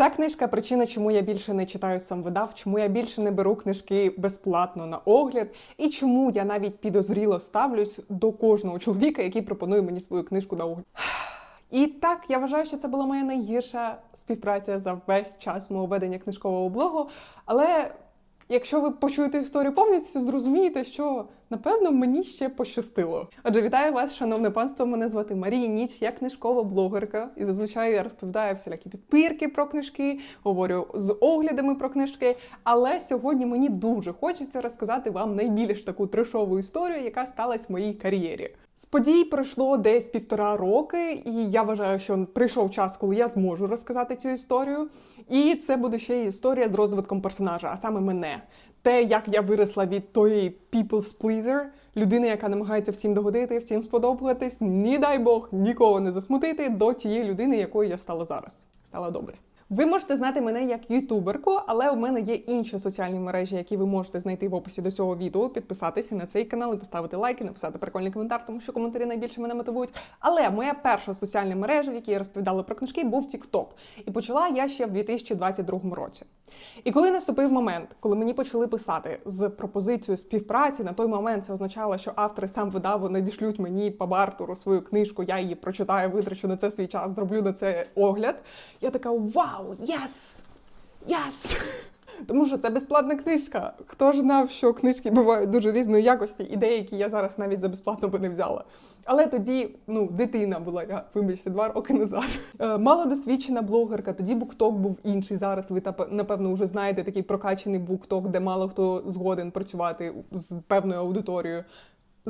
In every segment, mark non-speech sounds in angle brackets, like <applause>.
Ця книжка причина, чому я більше не читаю сам видав, чому я більше не беру книжки безплатно на огляд, і чому я навіть підозріло ставлюсь до кожного чоловіка, який пропонує мені свою книжку на огляд. <sighs> І так, я вважаю, що це була моя найгірша співпраця за весь час мого ведення книжкового блогу. Але якщо ви почуєте історію повністю, зрозумієте, що напевно мені ще пощастило. Отже, вітаю вас, шановне панство. Мене звати Марія Ніч, я книжкова блогерка, і зазвичай я розповідаю всілякі підпирки про книжки, говорю з оглядами про книжки. Але сьогодні мені дуже хочеться розказати вам найбільш таку трешову історію, яка сталася в моїй кар'єрі. З подій пройшло десь півтора роки, і я вважаю, що прийшов час, коли я зможу розказати цю історію. І це буде ще й історія з розвитком персонажа, а саме мене. Те, як я виросла від тої people's pleaser, людини, яка намагається всім догодити, всім сподобатись, ні дай Бог, нікого не засмутити, до тієї людини, якою я стала зараз. Стала добре. Ви можете знати мене як ютуберку, але у мене є інші соціальні мережі, які ви можете знайти в описі до цього відео, підписатися на цей канал і поставити лайки, написати прикольний коментар, тому що коментарі найбільше мене мотивують. Але моя перша соціальна мережа, в якій я розповідала про книжки, був TikTok. І почала я ще в 2022 році. І коли наступив момент, коли мені почали писати з пропозицією співпраці, на той момент це означало, що автори сам видаву надішлють мені по бартеру свою книжку, я її прочитаю, витрачу на це свій час, зроблю на це огляд. Я така вау, єс! Єс! <laughs> Тому що це безплатна книжка. Хто ж знав, що книжки бувають дуже різної якості, і деякі я зараз навіть за безплатно би не взяла. Але тоді, ну, дитина була я, вибачте, два роки назад. Е, Малодосвідчена блогерка, тоді букток був інший. Зараз ви напевно вже знаєте такий прокачаний букток, де мало хто згоден працювати з певною аудиторією.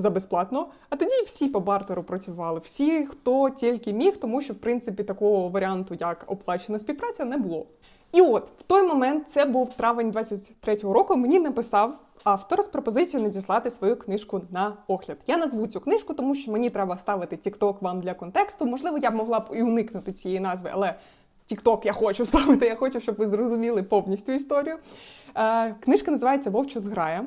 За безплатно, а тоді всі по бартеру працювали. Всі, хто тільки міг, тому що в принципі такого варіанту, як оплачена співпраця, не було. І от в той момент, це був травень 23-го року, мені написав автор з пропозицією надіслати свою книжку на огляд. Я назву цю книжку, тому що мені треба ставити TikTok вам для контексту. Можливо, я б могла б і уникнути цієї назви, але TikTok я хочу <laughs> ставити. Я хочу, щоб ви зрозуміли повністю історію. Е, книжка називається Вовча зграя.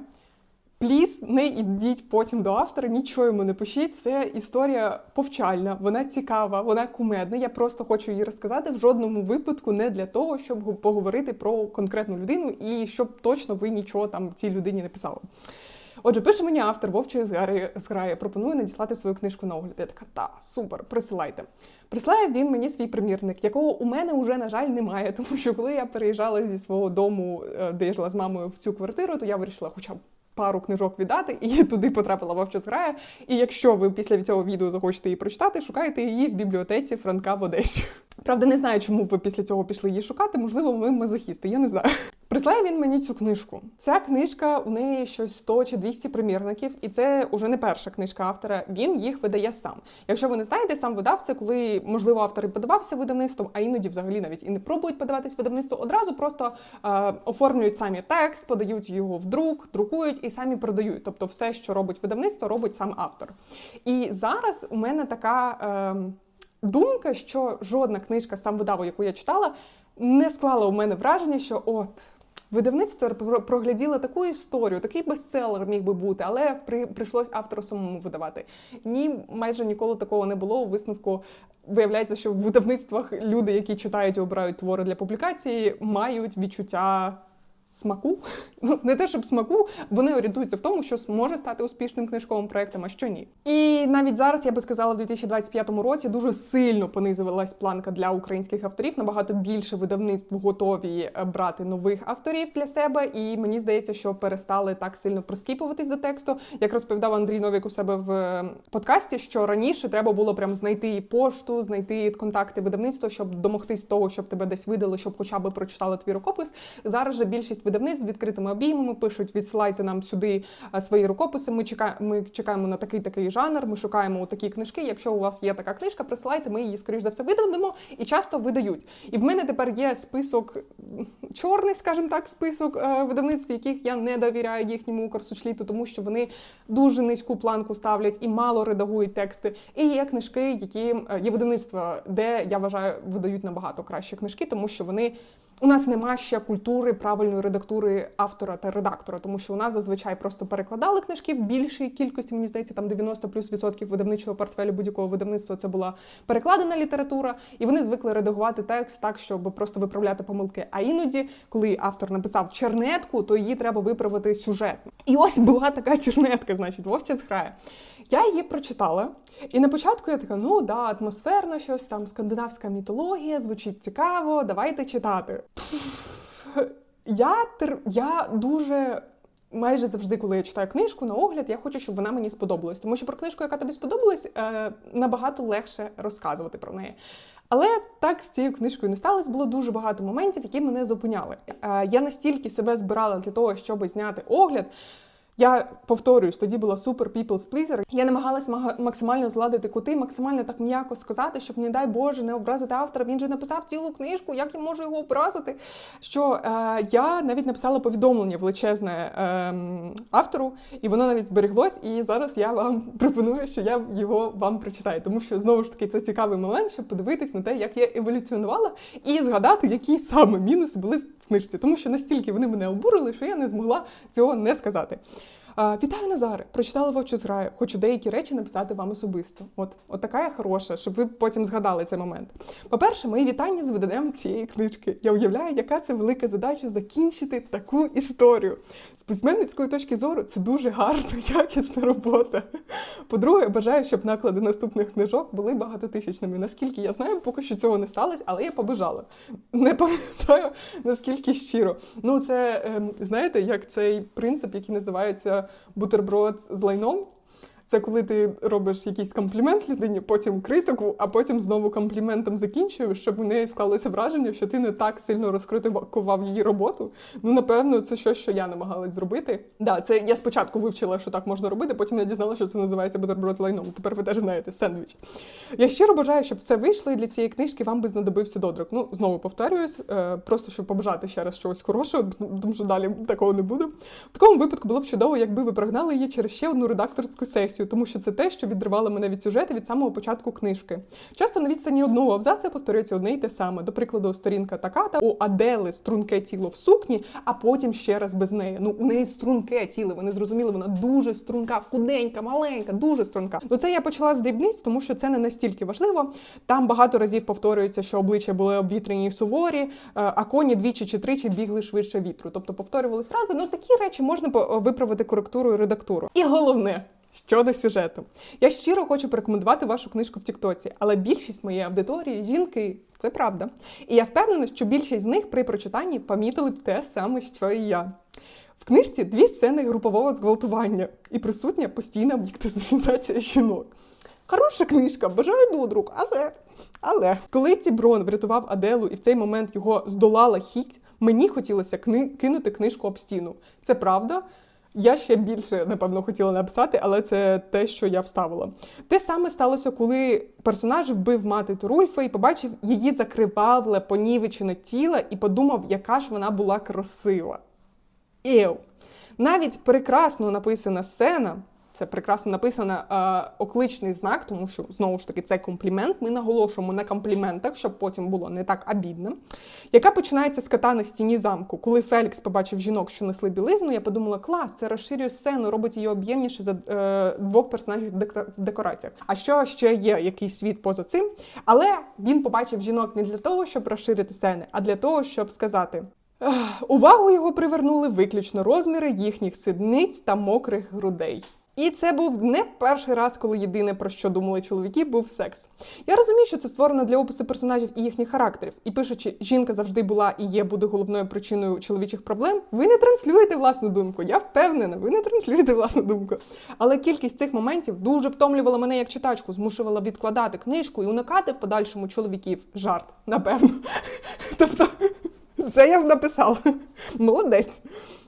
Пліс, не йдіть потім до автора, нічого йому не пишіть. Це історія повчальна, вона цікава, вона кумедна. Я просто хочу її розказати в жодному випадку не для того, щоб поговорити про конкретну людину і щоб точно ви нічого там цій людині не писали. Отже, пише мені автор Вовчої зграє, пропонує надіслати свою книжку на огляд. Я така, та, супер, присилайте. Прислає він мені свій примірник, якого у мене вже, на жаль, немає, <laughs> тому що коли я переїжджала зі свого дому, е, де я жила з мамою в цю квартиру, то я вирішила хоча б пару книжок віддати, і <laughs> туди потрапила вовча зграя. І якщо ви після цього відео захочете її прочитати, шукайте її в бібліотеці Франка в Одесі. Правда, не знаю, чому ви після цього пішли її шукати. Можливо, ви мазохісти, я не знаю. Прислає він мені цю книжку. Ця книжка у неї щось 100 чи 200 примірників, і це уже не перша книжка автора. Він їх видає сам. Якщо ви не знаєте, сам видав це, коли можливо автор і подавався видавництвом, а іноді взагалі навіть і не пробують подаватись видавництво. Одразу просто е, оформлюють самі текст, подають його в друк, друкують і самі продають. Тобто, все, що робить видавництво, робить сам автор. І зараз у мене така. Е, Думка, що жодна книжка сам видаву, яку я читала, не склала у мене враження, що от видавництво про- прогляділо таку історію, такий бестселер міг би бути, але при, прийшлось автору самому видавати. Ні, майже ніколи такого не було. У висновку виявляється, що в видавництвах люди, які читають і обирають твори для публікації, мають відчуття. Смаку, <laughs> ну не те, щоб смаку, вони орієнтуються в тому, що може стати успішним книжковим проектом, а що ні. І навіть зараз я би сказала, в 2025 році дуже сильно понизилась планка для українських авторів. Набагато більше видавництв готові е, брати нових авторів для себе. І мені здається, що перестали так сильно прискіпуватись до тексту. Як розповідав Андрій Новік у себе в е, подкасті, що раніше треба було прям знайти пошту, знайти контакти видавництва, щоб домогтись того, щоб тебе десь видали, щоб хоча б прочитали твій рукопис. Зараз же більшість видавництв з відкритими обіймами пишуть: відсилайте нам сюди свої рукописи. Ми чекаємо, ми чекаємо на такий такий жанр. Ми шукаємо такі книжки. Якщо у вас є така книжка, присилайте, ми її скоріш за все видадимо і часто видають. І в мене тепер є список чорний, скажімо так, список е, видавництв, яких я не довіряю їхньому курсочліту, тому що вони дуже низьку планку ставлять і мало редагують тексти. І є книжки, які е, є видавництва, де я вважаю, видають набагато кращі книжки, тому що вони. У нас нема ще культури правильної редактури автора та редактора, тому що у нас зазвичай просто перекладали книжки в більшій кількості. Мені здається, там 90 плюс відсотків видавничого портфелю будь-якого видавництва це була перекладена література, і вони звикли редагувати текст так, щоб просто виправляти помилки. А іноді, коли автор написав чернетку, то її треба виправити сюжетно. І ось була така чернетка, значить, вовче зграє. Я її прочитала, і на початку я така: ну да, атмосферно, щось там скандинавська мітологія, звучить цікаво, давайте читати. Я тер... я дуже. Майже завжди, коли я читаю книжку на огляд, я хочу, щоб вона мені сподобалась. Тому що про книжку, яка тобі сподобалась, е, набагато легше розказувати про неї. Але так з цією книжкою не сталося. Було дуже багато моментів, які мене зупиняли. Е, я настільки себе збирала для того, щоб зняти огляд. Я повторююсь, тоді була супер people's pleaser. Я намагалась максимально зладити кути, максимально так м'яко сказати, щоб, не дай Боже, не образити автора. Він же написав цілу книжку, як я можу його образити? Що е, я навіть написала повідомлення величезне е, автору, і воно навіть збереглось. І зараз я вам <laughs> пропоную, що я його вам прочитаю. Тому що знову ж таки це цікавий момент, щоб подивитись на те, як я еволюціонувала, і згадати, які саме мінуси були в книжці, тому що настільки вони мене обурили, що я не змогла цього не сказати. Вітаю Назаре! Прочитала вовчу зграю. Хочу деякі речі написати вам особисто. От, от така я хороша, щоб ви потім згадали цей момент. По-перше, мої вітання з виданням цієї книжки. Я уявляю, яка це велика задача закінчити таку історію. З письменницької точки зору це дуже гарна, <laughs> якісна робота. По-друге, бажаю, щоб наклади наступних книжок були багатотисячними. Наскільки я знаю, поки що цього не сталося, але я побажала. Не пам'ятаю наскільки щиро. Ну, це ем, знаєте, як цей принцип, який називається бутерброд з лайном. Це коли ти робиш якийсь комплімент людині, потім критику, а потім знову компліментом закінчуєш, щоб у неї склалося враження, що ти не так сильно розкритикував її роботу. Ну, напевно, це щось, що я намагалась зробити. Да, це я спочатку вивчила, що так можна робити, потім я дізналася, що це називається бутерброд лайном. Тепер ви теж знаєте сендвіч. Я щиро бажаю, щоб все вийшло, і для цієї книжки вам би знадобився додрок. Ну, знову повторююсь, е, просто щоб побажати ще раз чогось хорошого, тому що далі такого не буде. В такому випадку було б чудово, якби ви прогнали її через ще одну редакторську сесію, тому що це те, що відривало мене від сюжету від самого початку книжки. Часто на відстані одного абзаца повторюється одне й те саме. До прикладу, сторінка така та у Адели струнке тіло в сукні, а потім ще раз без неї. Ну у неї струнке тіло. Вони зрозуміли, вона дуже струнка, худенька, маленька, дуже струнка. Ну це я почала з дрібниць, тому що це не настільки важливо. Там багато разів повторюється, що обличчя були обвітрені і суворі, е, а коні двічі чи тричі бігли швидше вітру. Тобто повторювались фрази. Ну такі речі можна по- виправити коректуру і редактуру. І головне. Щодо сюжету, я щиро хочу порекомендувати вашу книжку в Тіктоці, але більшість моєї аудиторії жінки, це правда. І я впевнена, що більшість з них при прочитанні помітили б те саме, що і я. В книжці дві сцени групового зґвалтування і присутня постійна об'єктивізація жінок. Хороша книжка, бажаю додрук, але. Але коли Тіброн врятував Аделу і в цей момент його здолала хіть, мені хотілося кни... кинути книжку об стіну. Це правда. Я ще більше, напевно, хотіла написати, але це те, що я вставила. Те саме сталося, коли персонаж вбив мати Турульфа і побачив її закривавле, понівечене тіло і подумав, яка ж вона була красива. Єу. Навіть прекрасно написана сцена, це прекрасно написана е, окличний знак, тому що знову ж таки це комплімент. Ми наголошуємо на компліментах, щоб потім було не так обідно. Яка починається з кота на стіні замку. Коли Фелікс побачив жінок, що несли білизну, я подумала, клас, це розширює сцену, робить її об'ємніше за е, двох персонажів в декораціях. А що ще є якийсь світ поза цим? Але він побачив жінок не для того, щоб розширити сцени, а для того, щоб сказати. Увагу його привернули виключно розміри їхніх сидниць та мокрих грудей. І це був не перший раз, коли єдине про що думали чоловіки, був секс. Я розумію, що це створено для опису персонажів і їхніх характерів. І пишучи, жінка завжди була і є буде головною причиною чоловічих проблем. Ви не транслюєте власну думку. Я впевнена, ви не транслюєте власну думку. Але кількість цих моментів дуже втомлювала мене як читачку, змушувала відкладати книжку і уникати в подальшому чоловіків. Жарт, напевно. <laughs> Тобто. Це я написала. Молодець.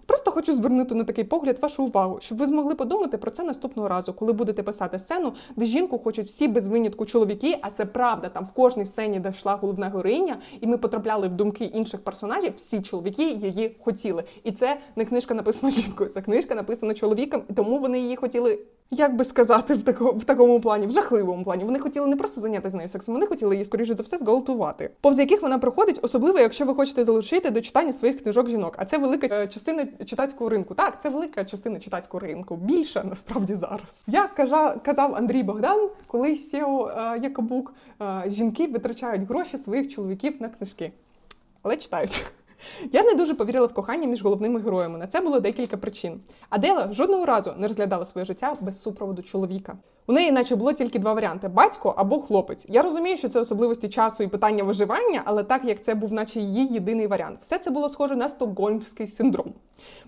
Просто хочу звернути на такий погляд вашу увагу, щоб ви змогли подумати про це наступного разу, коли будете писати сцену, де жінку хочуть всі без винятку чоловіки, а це правда. Там в кожній сцені, де йшла головна героїня, і ми потрапляли в думки інших персонажів, всі чоловіки її хотіли. І це не книжка написана <laughs> жінкою, це книжка написана чоловіком, і тому вони її хотіли. Як би сказати, в такому в такому плані, в жахливому плані. Вони хотіли не просто зайнятися з нею сексом, вони хотіли її, скоріше за все, зґвалтувати. Повз яких вона проходить, особливо, якщо ви хочете залучити до читання своїх книжок жінок. А це велика е, частина читацького ринку. Так, це велика частина читацького ринку. Більше насправді зараз. Як казав Андрій Богдан, колись SEO е, Якобук, е, жінки витрачають гроші своїх чоловіків на книжки, але читають. Я не дуже повірила в кохання між головними героями. На це було декілька причин. Адела жодного разу не розглядала своє життя без супроводу чоловіка. У неї, наче, було тільки два варіанти: батько або хлопець. Я розумію, що це особливості часу і питання виживання, але так як це був, наче її єдиний варіант, все це було схоже на стокгольмський синдром.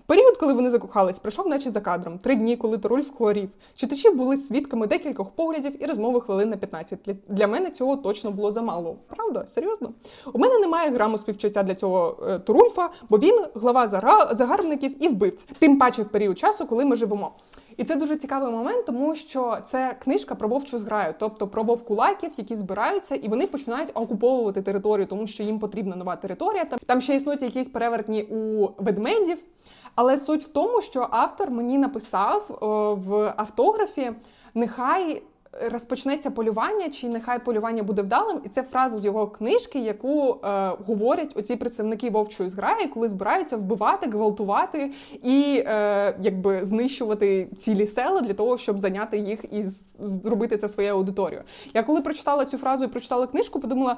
Період, коли вони закохались, пройшов наче за кадром. Три дні, коли Торульф хворів. Читачі були свідками декількох поглядів і розмови хвилин на 15. Для, мене цього точно було замало. Правда? Серйозно? У мене немає граму співчуття для цього е, Турульфа, бо він глава загарбників і вбивць. Тим паче в період часу, коли ми живемо. І це дуже цікавий момент, тому що це книжка про вовчу зграю, тобто про вовкулаків, які збираються, і вони починають окуповувати територію, тому що їм потрібна нова територія. Там, ще існують якісь перевертні у ведмедів. Але суть в тому, що автор мені написав о, в автографі: нехай розпочнеться полювання, чи нехай полювання буде вдалим. І це фраза з його книжки, яку е, говорять оці представники вовчої зграї, коли збираються вбивати, гвалтувати і е, якби знищувати цілі села для того, щоб зайняти їх і зробити це своєю аудиторією. Я коли прочитала цю фразу і прочитала книжку, подумала.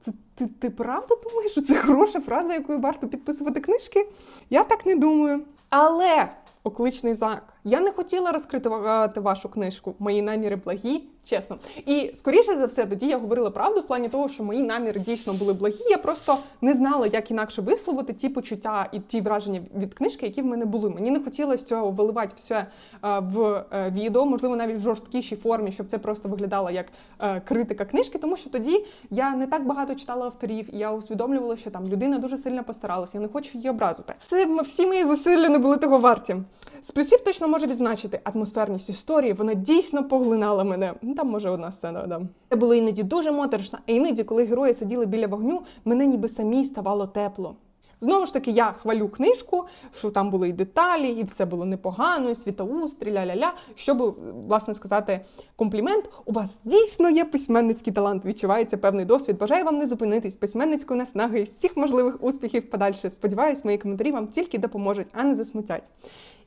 Це ти, ти правда думаєш, що це хороша фраза, якою варто підписувати книжки? Я так не думаю. Але окличний знак. Я не хотіла розкритувати вашу книжку. Мої наміри благі, чесно. І скоріше за все, тоді я говорила правду в плані того, що мої наміри дійсно були благі. Я просто не знала, як інакше висловити ті почуття і ті враження від книжки, які в мене були. Мені не хотілося цього виливати все е, в е, відео, можливо, навіть в жорсткішій формі, щоб це просто виглядало як е, критика книжки, тому що тоді я не так багато читала авторів, і я усвідомлювала, що там людина дуже сильно постаралася. Я не хочу її образити. Це всі мої зусилля не були того варті. З плюсів точно можу відзначити атмосферність історії. Вона дійсно поглинала мене. Ну, Там може одна сцена. Да. Це було іноді дуже моторошно, а іноді, коли герої сиділи біля вогню, мене ніби самій ставало тепло. Знову ж таки, я хвалю книжку, що там були і деталі, і все було непогано, і світоустрій, ля-ля-ля. Щоб, власне сказати, комплімент. У вас дійсно є письменницький талант, відчувається певний досвід. Бажаю вам не зупинитись, письменницької наснаги, всіх можливих успіхів подальше. Сподіваюсь, мої коментарі вам тільки допоможуть, а не засмутять.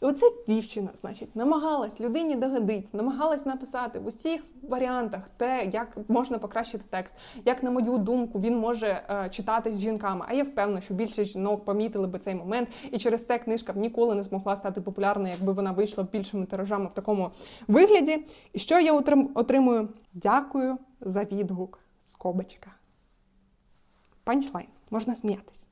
І оця дівчина, значить, намагалась людині догодити, намагалась написати в усіх варіантах те, як можна покращити текст, як, на мою думку, він може е, читатись з жінками. А я впевнена, що більшість жінок помітили би цей момент, і через це книжка б ніколи не змогла стати популярною, якби вона вийшла більшими тиражами в такому вигляді. І що я отримую? Дякую за відгук. Скобочка. Панчлайн. Можна сміятись.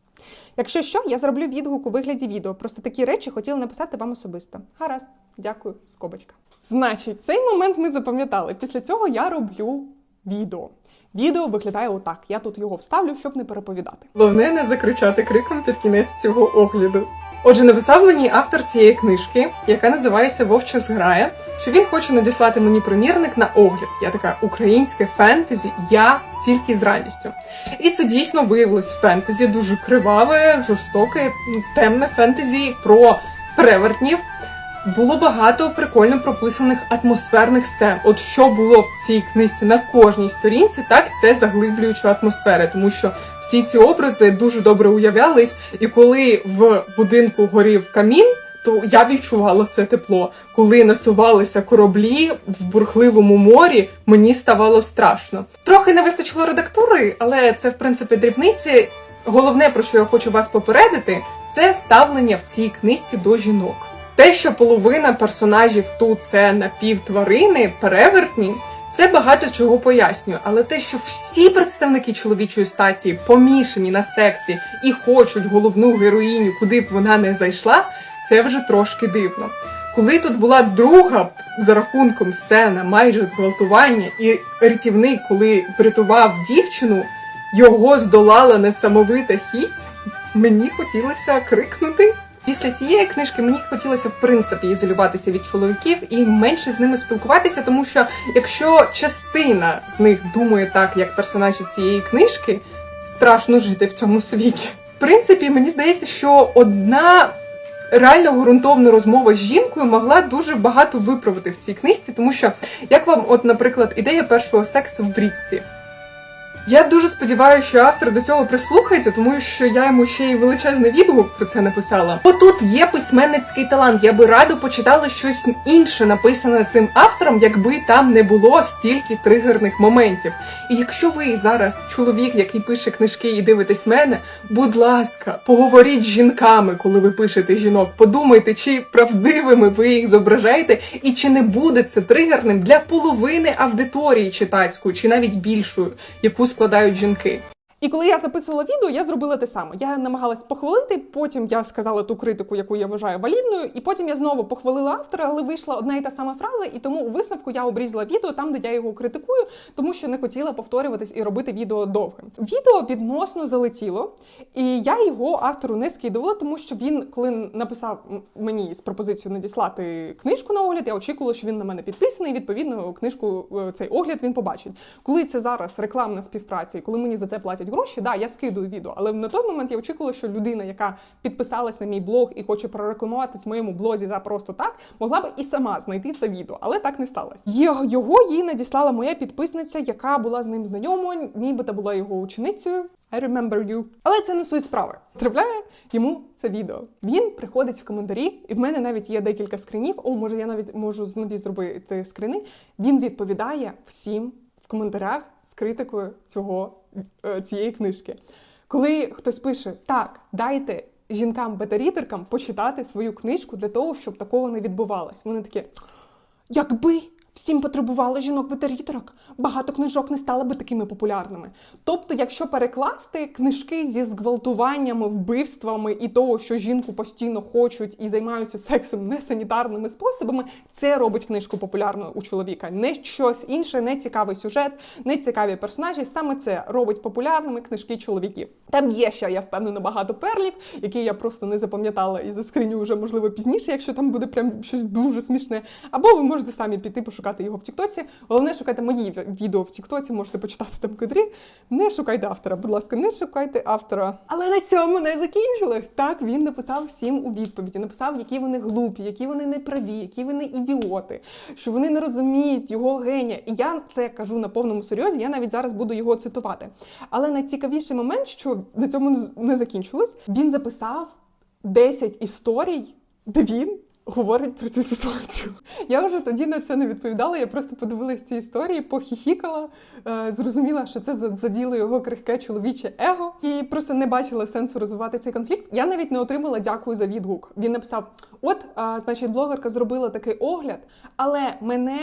Якщо що, я зроблю відгук у вигляді відео. Просто такі речі хотіла написати вам особисто. Гаразд, дякую, скобочка. Значить, цей момент ми запам'ятали. Після цього я роблю відео. Відео виглядає отак. Я тут його вставлю, щоб не переповідати. Головне не закричати криком під кінець цього огляду. Отже, написав мені автор цієї книжки, яка називається Вовча зграя, що він хоче надіслати мені примірник на огляд. Я така українське фентезі, я тільки з радістю. І це дійсно виявилось фентезі, дуже криваве, жорстоке, ну, темне фентезі про перевертнів. Було багато прикольно прописаних атмосферних сцен. От що було в цій книжці на кожній сторінці, так це заглиблююча атмосфера, тому що всі ці образи дуже добре уявлялись. І коли в будинку горів камін, то я відчувала це тепло. Коли насувалися кораблі в бурхливому морі, мені ставало страшно. Трохи не вистачило редактури, але це в принципі дрібниці. Головне, про що я хочу вас попередити, це ставлення в цій книжці до жінок. Те, що половина персонажів тут це напівтварини, перевертні, це багато чого пояснює. Але те, що всі представники чоловічої статі помішані на сексі і хочуть головну героїню, куди б вона не зайшла, це вже трошки дивно. Коли тут була друга за рахунком сцена майже зґвалтування, і рятівник, коли врятував дівчину, його здолала несамовита хіць, мені хотілося крикнути. Після цієї книжки мені хотілося в принципі ізолюватися від чоловіків і менше з ними спілкуватися, тому що якщо частина з них думає так, як персонажі цієї книжки, страшно жити в цьому світі. В принципі, мені здається, що одна реально ґрунтовна розмова з жінкою могла дуже багато виправити в цій книжці, тому що як вам, от, наприклад, ідея першого сексу в річці. Я дуже сподіваюся, що автор до цього прислухається, тому що я йому ще й величезний відгук про це написала. Бо тут є письменницький талант. Я би радо почитала щось інше написане цим автором, якби там не було стільки тригерних моментів. І якщо ви зараз чоловік, який пише книжки і дивитесь мене, будь ласка, поговоріть з жінками, коли ви пишете жінок. Подумайте, чи правдивими ви їх зображаєте, і чи не буде це тригерним для половини аудиторії читацької, чи навіть більшої, яку складають жінки. І коли я записувала відео, я зробила те саме. Я намагалась похвалити, потім я сказала ту критику, яку я вважаю валідною, і потім я знову похвалила автора, але вийшла одна і та сама фраза, і тому у висновку я обрізала відео там, де я його критикую, тому що не хотіла повторюватись і робити відео довгим. Відео відносно залетіло, і я його автору не скидувала, тому що він, коли написав мені з пропозицією надіслати книжку на огляд, я очікувала, що він на мене підписаний. і, Відповідно, книжку е, цей огляд він побачить. Коли це зараз рекламна співпраця, і коли мені за це платять гроші, да, я скидую відео. Але на той момент я очікувала, що людина, яка підписалась на мій блог і хоче прорекламуватись в моєму блозі за просто так, могла б і сама знайти це відео, але так не сталося. Його їй надіслала моя підписниця, яка була з ним знайома, нібито була його ученицею. I remember you. Але це не суть справи. Трапляє йому це відео. Він приходить в коментарі, і в мене навіть є декілька скринів. О, може, я навіть можу нові зробити скрини. Він відповідає всім в коментарях з критикою цього цієї книжки. Коли хтось пише так, дайте жінкам бета-рідеркам почитати свою книжку для того, щоб такого не відбувалось. Вони такі. Якби всім потребували жінок ветерітерок, багато книжок не стали би такими популярними. Тобто, якщо перекласти книжки зі зґвалтуваннями, вбивствами і того, що жінку постійно хочуть і займаються сексом несанітарними способами, це робить книжку популярною у чоловіка. Не щось інше, не цікавий сюжет, не цікаві персонажі. Саме це робить популярними книжки чоловіків. Там є ще, я впевнена, багато перлів, які я просто не запам'ятала і заскриню вже можливо пізніше, якщо там буде прям щось дуже смішне. Або ви можете самі піти пошукати його в Тіктоці. Головне, шукайте мої відео в Тіктоці, можете почитати там кадрі. Не шукайте автора, будь ласка, не шукайте автора. Але на цьому не закінчилось. Так він написав всім у відповіді. Написав, які вони глупі, які вони неправі, які вони ідіоти, що вони не розуміють його генія. І я це кажу на повному серйозі. Я навіть зараз буду його цитувати. Але найцікавіший момент, що на цьому не закінчилось, він записав 10 історій, де він говорить про цю ситуацію. Я вже тоді на це не відповідала. Я просто подивилась ці історії, похіхікала, е, зрозуміла, що це за- заділо його крихке чоловіче его, і просто не бачила сенсу розвивати цей конфлікт. Я навіть не отримала дякую за відгук. Він написав: От, значить, блогерка зробила такий огляд, але мене.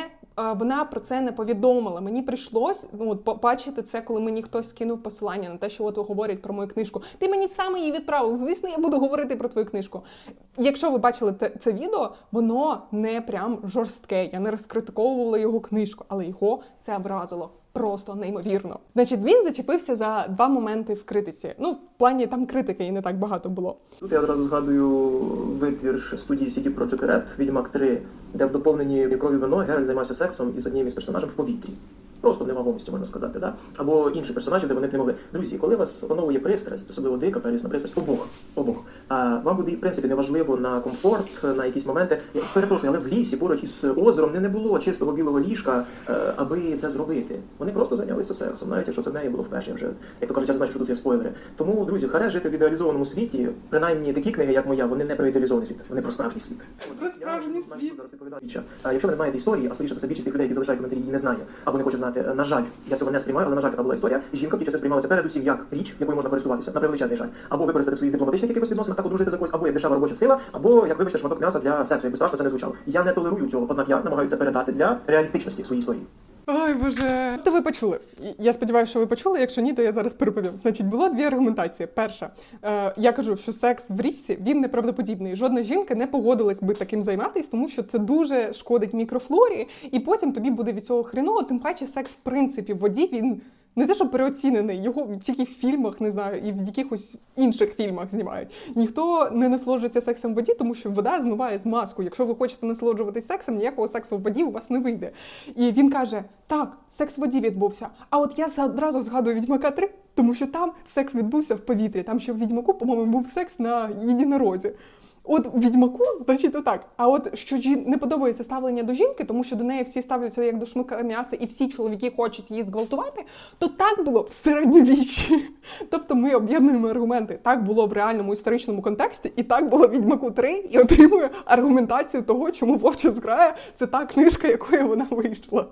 Вона про це не повідомила. Мені прийшлось ну, от, побачити це, коли мені хтось скинув посилання на те, що от говорять про мою книжку. Ти мені саме її відправив. Звісно, я буду говорити про твою книжку. Якщо ви бачили це відео, воно не прям жорстке. Я не розкритиковувала його книжку, але його це образило. Просто неймовірно. Значить, він зачепився за два моменти в критиці. Ну, в плані там критики і не так багато було. Тут я одразу згадую витвір студії CD Projekt Red Відьмак 3, де в доповненні крові вино Геральт займався сексом із однією із персонажем в повітрі. Просто в невагомості, можна сказати, да? або інші персонажі, де вони б не могли. Друзі, коли вас опановує пристрасть, особливо дика первісна пристрасть, обох, обох, а вам буде в принципі неважливо на комфорт, на якісь моменти. Я перепрошую, але в лісі поруч із озером не, не було чистого білого ліжка, е, аби це зробити. Вони просто зайнялися сексом, навіть якщо це в неї було вперше. Вже як то кажуть, я знаю, що тут є спойлери. Тому, друзі, харе жити в ідеалізованому світі. Принаймні такі книги, як моя, вони не про ідеалізований світ, вони про справжній світ. Про справжній світ. зараз відповідаю. Якщо ви не знаєте історії, а скоріше все більшість людей, які залишають коментарі, її не знає або не хоче знати. Е, На жаль, я цього не сприймаю, але на жаль, така була історія. Жінка в ті часи сприймалася передусім як річ, якою можна користуватися на превеличезний жаль, або використати в своїх дипломатичних якихось відносинах, так одружити за когось, або як дешева робоча сила, або як вибачте шматок м'яса для сексу, якби страшно це не звучало. Я не толерую цього, однак я намагаюся передати для реалістичності своїй історії. Ой, боже. То ви почули. Я сподіваюся, що ви почули. Якщо ні, то я зараз переповім. Значить, було дві аргументації. Перша, е, я кажу, що секс в річці він неправдоподібний. Жодна жінка не погодилась би таким займатися, тому що це дуже шкодить мікрофлорі, і потім тобі буде від цього хріново. Тим паче, секс в принципі в воді він Не те, що переоцінений, його тільки в фільмах, не знаю, і в якихось інших фільмах знімають. Ніхто не насолоджується сексом в воді, тому що вода змиває з маску. Якщо ви хочете насолоджуватись сексом, ніякого сексу в воді у вас не вийде. І він каже: так, секс в воді відбувся. А от я одразу згадую Відьмака 3, тому що там секс відбувся в повітрі. Там ще в Відьмаку, по-моєму, був секс на єдинорозі. От відьмаку, значить, отак. А от що не подобається ставлення до жінки, тому що до неї всі ставляться як до шмика м'яса, і всі чоловіки хочуть її зґвалтувати, то так було в середньовіччі. Тобто ми об'єднуємо аргументи. Так було в реальному історичному контексті, і так було відьмаку 3, і отримує аргументацію того, чому вовча зграя це та книжка, якою вона вийшла.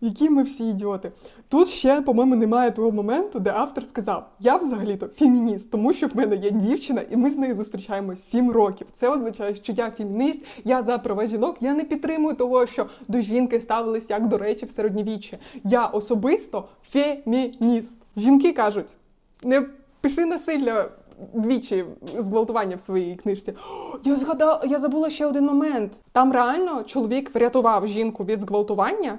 Які ми всі ідіоти. Тут ще, по-моєму, немає того моменту, де автор сказав: Я взагалі-то фемініст, тому що в мене є дівчина, і ми з нею зустрічаємось 7 років. Це означає, що я фемініст, я за права жінок, я не підтримую того, що до жінки ставились як до речі в середньовіччі. Я особисто фемініст. Жінки кажуть, не пиши насилля. Двічі зґвалтування в своїй книжці. Я згадала, я забула ще один момент. Там реально чоловік врятував жінку від зґвалтування,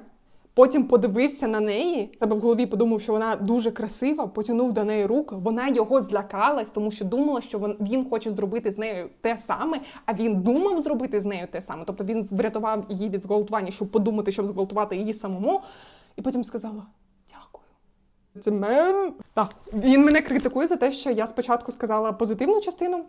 Потім подивився на неї, тебе в голові подумав, що вона дуже красива, потягнув до неї руку. Вона його злякалась, тому що думала, що він, хоче зробити з нею те саме, а він думав зробити з нею те саме. Тобто він врятував її від зґвалтування, щоб подумати, щоб зґвалтувати її самому, і потім сказала дякую. Це мен. Так, він мене критикує за те, що я спочатку сказала позитивну частину.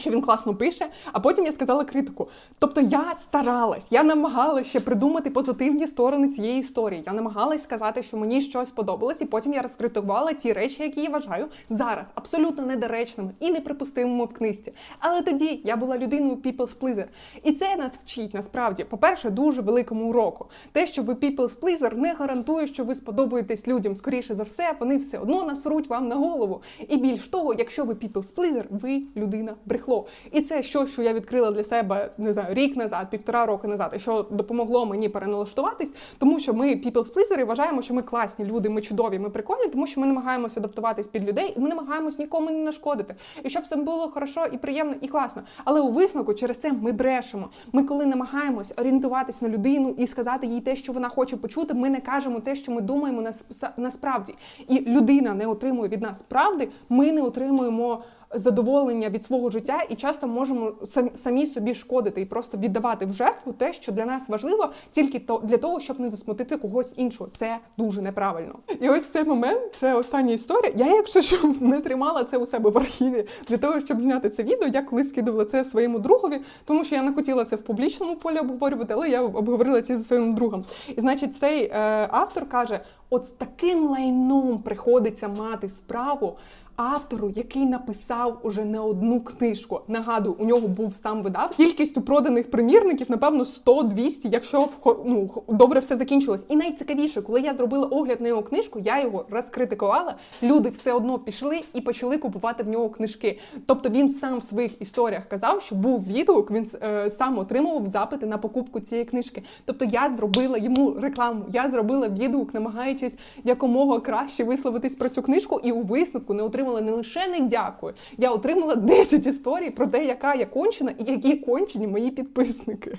Що він класно пише, а потім я сказала критику. Тобто я старалась, я намагалася ще придумати позитивні сторони цієї історії. Я намагалась сказати, що мені щось сподобалось, і потім я розкритикувала ті речі, які я вважаю зараз абсолютно недоречними і неприпустимими в книжці. Але тоді я була людиною people's pleaser. І це нас вчить насправді, по-перше, дуже великому уроку. Те, що ви people's pleaser, не гарантує, що ви сподобаєтесь людям. Скоріше за все, вони все одно насруть вам на голову. І більш того, якщо ви people's pleaser, ви людина брехло. І це щось, що я відкрила для себе не знаю, рік назад, півтора роки назад, і що допомогло мені переналаштуватись, тому що ми people pleasers вважаємо, що ми класні люди, ми чудові, ми прикольні, тому що ми намагаємося адаптуватись під людей, і ми намагаємось нікому не нашкодити. І щоб все було хорошо і приємно і класно. Але у висновку через це ми брешемо. Ми, коли намагаємось орієнтуватись на людину і сказати їй те, що вона хоче почути, ми не кажемо те, що ми думаємо нас- насправді. І людина не отримує від нас правди, ми не отримуємо задоволення від свого життя і часто можемо сам- самі собі шкодити і просто віддавати в жертву те, що для нас важливо, тільки то для того, щоб не засмутити когось іншого. Це дуже неправильно. І ось цей момент, це остання історія. Я, якщо що, не тримала це у себе в архіві для того, щоб зняти це відео. Я колись скидувала це своєму другові, тому що я не хотіла це в публічному полі обговорювати, але я обговорила це зі своїм другом. І значить, цей е, автор каже: от з таким лайном приходиться мати справу автору, який написав уже не одну книжку. Нагадую, у нього був сам видав. Кількістю проданих примірників, напевно, 100-200, якщо в ну, добре все закінчилось. І найцікавіше, коли я зробила огляд на його книжку, я його розкритикувала. Люди все одно пішли і почали купувати в нього книжки. Тобто він сам в своїх історіях казав, що був відгук, він е, сам отримував запити на покупку цієї книжки. Тобто я зробила йому рекламу, я зробила відгук, намагаючись якомога краще висловитись про цю книжку, і у висновку не отримала не лише не дякую. Я отримала 10 історій про те, яка я кончена і які кончені мої підписники.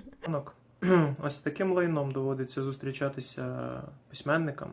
<clears throat> Ось таким лайном доводиться зустрічатися письменникам,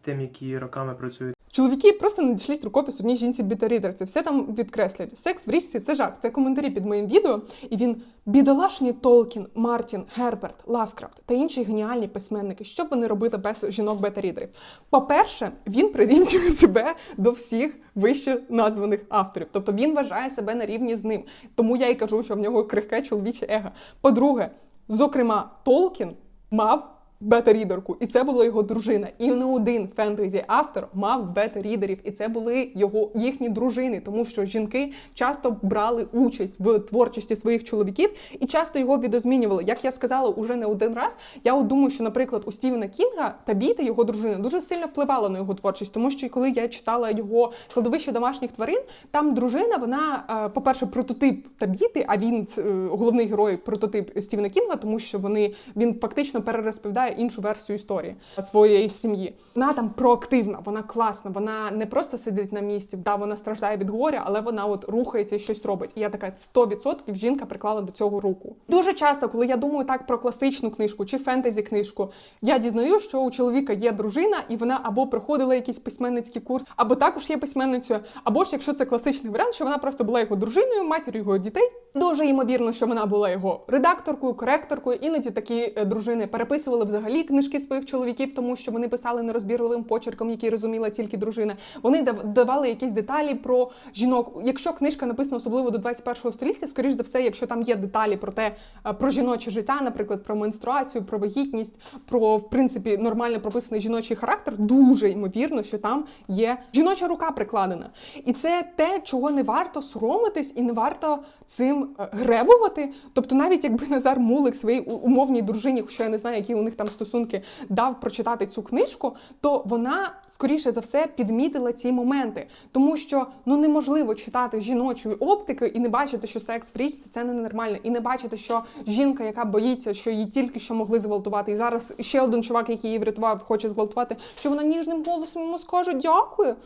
тим, які роками працюють Чоловіки просто надішліть рукопис одній жінці біта-рідер. Це все там відкреслять. Секс в річці це жах. Це коментарі під моїм відео. І він бідолашні Толкін, Мартін, Герберт, Лавкрафт та інші геніальні письменники. Що б вони робили без жінок бета-рідерів? По-перше, він прирівнює себе до всіх вище названих авторів. Тобто він вважає себе на рівні з ним. Тому я й кажу, що в нього крихке чоловіче его. По-друге, зокрема, Толкін мав бета-рідерку, і це була його дружина. І не один фентезі-автор мав бета-рідерів, і це були його їхні дружини, тому що жінки часто брали участь в творчості своїх чоловіків і часто його відозмінювали. Як я сказала уже не один раз, я от думаю, що, наприклад, у Стівена Кінга Табіта, його дружина, дуже сильно впливала на його творчість, тому що коли я читала його кладовище домашніх тварин, там дружина, вона, е, по-перше, прототип Табіти, а він е, головний герой прототип Стівена Кінга, тому що вони він фактично перерозповідає розповідає іншу версію історії своєї сім'ї. Вона там проактивна, вона класна, вона не просто сидить на місці, да, вона страждає від горя, але вона от рухається і щось робить. І я така 100% жінка приклала до цього руку. Дуже часто, коли я думаю так про класичну книжку чи фентезі книжку, я дізнаю, що у чоловіка є дружина, і вона або проходила якийсь письменницький курс, або також є письменницею, або ж якщо це класичний варіант, що вона просто була його дружиною, матір'ю його дітей. Дуже ймовірно, що вона була його редакторкою, коректоркою. Іноді такі е, дружини переписували взагалі книжки своїх чоловіків, тому що вони писали нерозбірливим почерком, який розуміла тільки дружина. Вони дав- давали якісь деталі про жінок. Якщо книжка написана особливо до 21 століття, скоріш за все, якщо там є деталі про те, е, про жіноче життя, наприклад, про менструацію, про вагітність, про в принципі нормально прописаний жіночий характер, дуже ймовірно, що там є жіноча рука прикладена. І це те, чого не варто соромитись і не варто цим е, гребувати. Тобто, навіть якби Назар Мулик своїй умовній дружині, що я не знаю, які у них там стосунки, дав прочитати цю книжку, то вона скоріше за все підмітила ці моменти, тому що ну неможливо читати жіночої оптики і не бачити, що секс в це ненормально, і не бачити, що жінка, яка боїться, що її тільки що могли зґвалтувати, і зараз ще один чувак, який її врятував, хоче зґвалтувати, що вона ніжним голосом йому скаже дякую.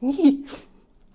Ні.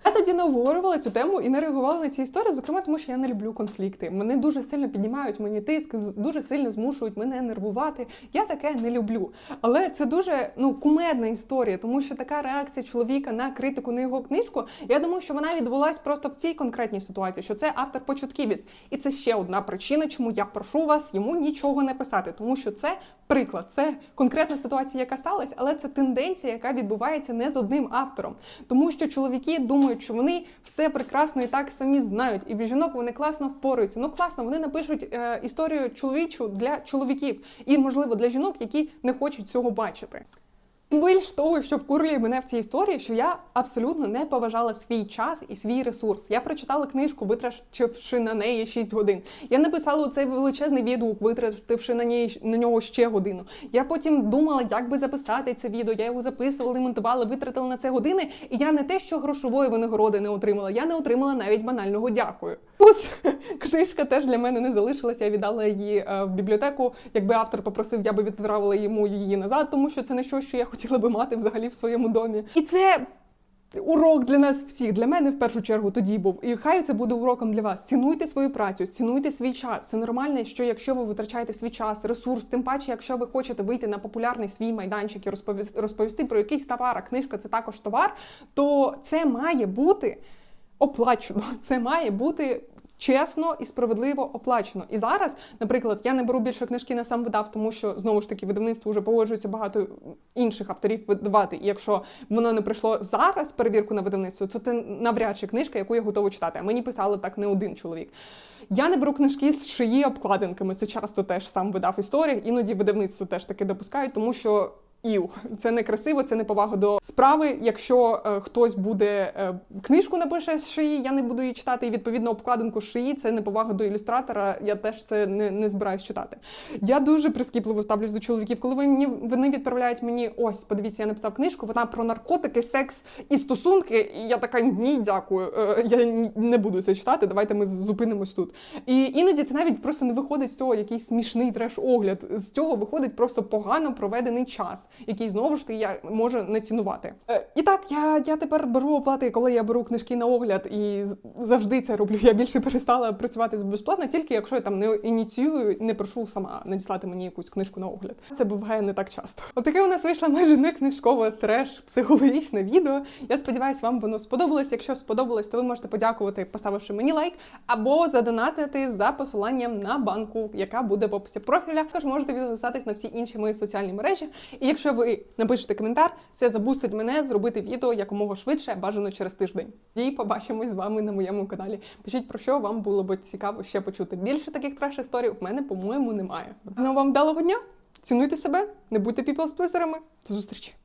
Я тоді не обговорювала цю тему і не реагувала на ці історії, зокрема, тому що я не люблю конфлікти. Мене дуже сильно піднімають мені тиск, дуже сильно змушують мене нервувати. Я таке не люблю. Але це дуже ну кумедна історія, тому що така реакція чоловіка на критику на його книжку. Я думаю, що вона відбулась просто в цій конкретній ситуації, що це автор початківець. І це ще одна причина, чому я прошу вас йому нічого не писати, тому що це приклад, це конкретна ситуація, яка сталася, але це тенденція, яка відбувається не з одним автором. Тому що чоловіки думають, що вони все прекрасно і так самі знають, і без жінок вони класно впораються. Ну класно, вони напишуть е, історію чоловічу для чоловіків і, можливо, для жінок, які не хочуть цього бачити. Більш того, що вкурлює мене в цій історії, що я абсолютно не поважала свій час і свій ресурс. Я прочитала книжку, витративши на неї 6 годин. Я написала цей величезний відгук, витративши на неї на нього ще годину. Я потім думала, як би записати це відео. Я його записувала, монтувала, витратила на це години. І я не те, що грошової винагороди не отримала, я не отримала навіть банального дякую. Плюс <laughs> книжка теж для мене не залишилася. Я віддала її е, в бібліотеку. Якби автор попросив, я би відправила йому її назад, тому що це не щось, що я хотіла би мати взагалі в своєму домі. І це. Урок для нас всіх, для мене в першу чергу тоді був. І хай це буде уроком для вас. Цінуйте свою працю, цінуйте свій час. Це нормально, що якщо ви витрачаєте свій час, ресурс, тим паче, якщо ви хочете вийти на популярний свій майданчик і розповісти, розповісти про якийсь товар, а книжка це також товар, то це має бути оплачено. <laughs> Це має бути. Чесно і справедливо оплачено. І зараз, наприклад, я не беру більше книжки на сам видав, тому що знову ж таки видавництво вже погоджується багато інших авторів видавати. І якщо воно не пройшло зараз перевірку на видавництво, то це навряд чи книжка, яку я готова читати. А мені писали так не один чоловік. Я не беру книжки з шиї обкладинками. Це часто теж сам видав історії. Іноді видавництво теж таки допускають, тому що. Ів, це не красиво, це не повага до справи. Якщо е, хтось буде е, книжку напише з шиї, я не буду її читати. І відповідно обкладинку шиї це не повага до ілюстратора. Я теж це не, не збираюсь читати. Я дуже прискіпливо ставлюсь до чоловіків. Коли вони, вони відправляють мені ось, подивіться, я написав книжку, вона про наркотики, секс і стосунки. І я така ні, дякую. Е, я не буду це читати. Давайте ми зупинимось тут. І іноді це навіть просто не виходить з цього якийсь смішний треш-огляд. З цього виходить просто погано проведений час, який знову ж таки я можу не цінувати. Е, і так, я, я тепер беру оплати, коли я беру книжки на огляд, і завжди це роблю. Я більше перестала працювати з безплатно, тільки якщо я там не ініціюю, не прошу сама надіслати мені якусь книжку на огляд. Це буває не так часто. Отаке у нас вийшло майже не книжкове треш психологічне відео. Я сподіваюся, вам воно сподобалось. Якщо сподобалось, то ви можете подякувати, поставивши мені лайк, або задонатити за посиланням на банку, яка буде в описі профіля. Також можете підписатись на всі інші мої соціальні мережі. І якщо ви напишете коментар, це забустить мене зробити відео якомога швидше, бажано через тиждень. І побачимось з вами на моєму каналі. Пишіть про що вам було би цікаво ще почути. Більше таких треш історій в мене, по-моєму, немає. Ну вам вдалого дня! Цінуйте себе, не будьте піплсплисерами. До зустрічі!